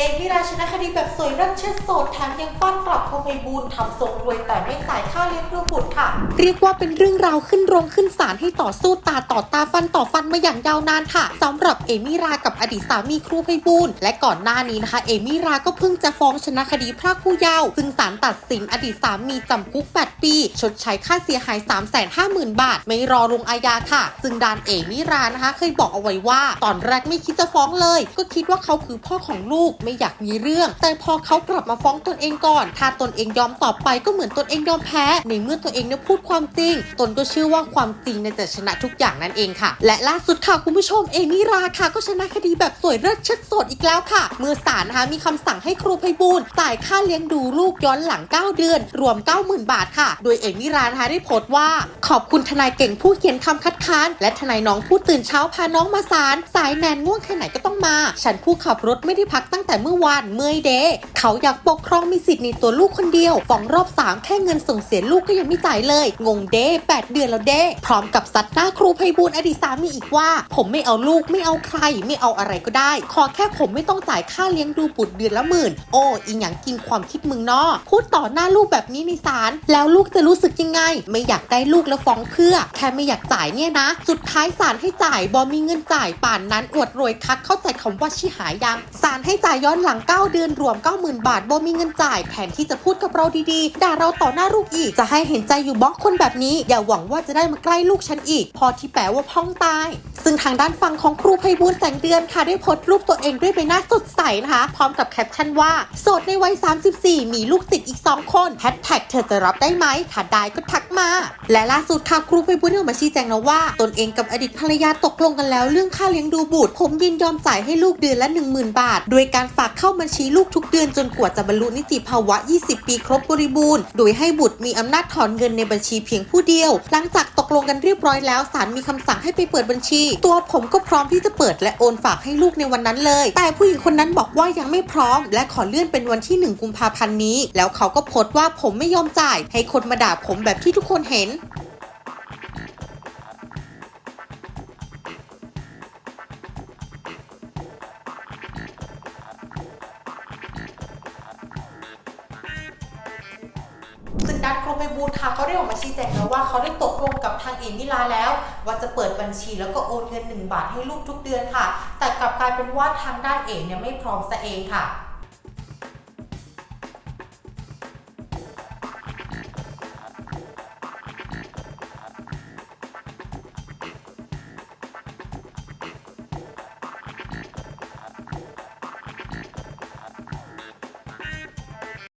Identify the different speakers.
Speaker 1: เอมิราชนะคดีแบบสวยรักเชิดโสดแถมยังฟ้อนกลับคงไปบูนทำทรงรวยแต่ไม่จ่ายค่าเลี้ยงดูบุตรค่ะ เรียกว่าเป็นเรื่องราวขึ้นโรงขึ้นศาลให้ต่อสู้ตาต่อตาฟันต่อฟันมาอย่างยาวนานค่ะสำหรับเอมิรากับอดีตสามีครูไพบูลและก่อนหน้านี้นะคะ เอมิราก็เพิ่งจะฟ้องชนะคดีพรากผู้เยาว์ซึ่งศาลตัดสินอดีตสามีจำคุก 8 ปี ชดใช้ค่าเสียหาย 350,000 บาท ไม่รอลงอาญาค่ะ ซึ่งดานเอมิรานะคะ เคยบอกเอาไว้ว่า ตอนแรกไม่คิดจะฟ้องเลย ก็คิดว่าเขาคือพ่อของลูกไม่อยากมีเรื่อง แต่พอเขากลับมาฟ้องตนเองก่อน ถ้าตนเองยอมตอบไปก็เหมือนตนเองยอมแพ้ในเมื่อตัวเองเนี่ยพูดความจริง ตนก็เชื่อว่าความจริงเนี่ยจะชนะทุกอย่างนั่นเองค่ะ และล่าสุดค่ะคุณผู้ชมเอมิราค่ะ ก็ชนะคดีแบบสวยเลิศชิดสดอีกแล้วค่ะ เมื่อศาลนะคะมีคำสั่งให้ครูไพบูลจ่ายค่าเลี้ยงดูลูกย้อนหลัง 9 เดือน รวม 90,000 บาทค่ะ โดยเอมิรานะคะได้โพสต์ว่า ขอบคุณทนายเก่งผู้เขียนคำคัดค้าน และทนายน้องผู้ตื่นเช้าพาน้องมาศาลสายแนนง่วงแค่ไหนก็ต้องมา ฉันผู้ขับรถไม่ได้พักตั้งแต่เมื่อวานเมื่อยเดเขาอยากปกครองมีสิทธิ์ในตัวลูกคนเดียวฟ้องรอบสามแค่เงินส่งเสียลูกก็ยังไม่จ่ายเลยงงเดย์แปดเดือนแล้วเดย์พร้อมกับซัดหน้าครูไพบูลอดีตสามีอีกว่า ผมไม่เอาลูกไม่เอาใคร ไม่เอาอะไรก็ได้ ขอแค่ผมไม่ต้องจ่ายค่าเลี้ยงดูบุตรเดือนละหมื่น โอ้อีหยังกินความคิดมึงเนาะพูดต่อหน้าลูกแบบนี้ในศาลแล้วลูกจะรู้สึกยังไง ไม่อยากได้ลูกแล้วฟ้องเพื่อ แค่ไม่อยากจ่ายเนี่ยนะ สุดท้ายศาลให้จ่ายบอมีเงินจ่ายป่านนั้นอวดรวยคักเข้าใจคำว่าชิหายยังศาลให้จ่ายย้อนหลัง 9 เดือนรวม 90,000 บาทบอมีเงินจ่ายแทนที่จะพูดกับเราดีๆด่าเราต่อหน้าลูกอีกจะให้เห็นใจอยู่บล็อกคนแบบนี้อย่าหวังว่าจะได้มาใกล้ลูกฉันอีก พอที่แปลว่าพ้องตาย ซึ่งทางด้านฝั่งของครูไพบูลแสงเดือนค่ะได้โพสต์รูปตัวเองด้วยใบหน้าสดใสนะคะ พร้อมกับแคปชั่นว่า โสดในวัย 34 มีลูกติดอีก 2 คนแฮชแท็กเธอจะรับได้ไหมถ้าได้ก็ทักมา และล่าสุดค่ะครูไพบูลออกมาชี้แจงแล้วว่า ตนเองกับอดีตภรรยาตกลงกันแล้ว เรื่องค่าเลี้ยงดูบุตร ผมยินยอมจ่ายให้ลูกเดือนละ 10,000 บาท โดยการฝากเข้าบัญชีลูกทุกเดือนจนกว่าจะบรรลุนิติภาวะ 20 ปีครบบริบูรณ์ โดยให้บุตรมีอำนาจถอนเงินในบัญชีเพียงผู้เดียว หลังจากตกลงกันเรียบร้อยแล้วศาลมีคำสั่งให้ไปเปิดบัญชี ตัวผมก็พร้อมที่จะเปิดและโอนฝากให้ลูกในวันนั้นเลย แต่ผู้หญิงคนนั้นบอกว่ายังไม่พร้อม และขอเลื่อนเป็นวันที่ 1 กุมภาพันธ์นี้ แล้วเขาก็โพสต์ว่าผมไม่ยอมจ่าย ให้คนมาด่าผมแบบที่ทุกคนเห็น กานครูไพบูลค่ะเขาได้ออกมาชี้แจงแล้วว่าเขาได้ตกลงกับทางเอมิลาแล้ว ว่าจะเปิดบัญชีแล้วก็โอนเงิน 1 บาทให้ลูกทุกเดือนค่ะ แต่กลับกลายเป็นว่าทางด้านเอกเนี่ยไม่พร้อมซะเองค่ะ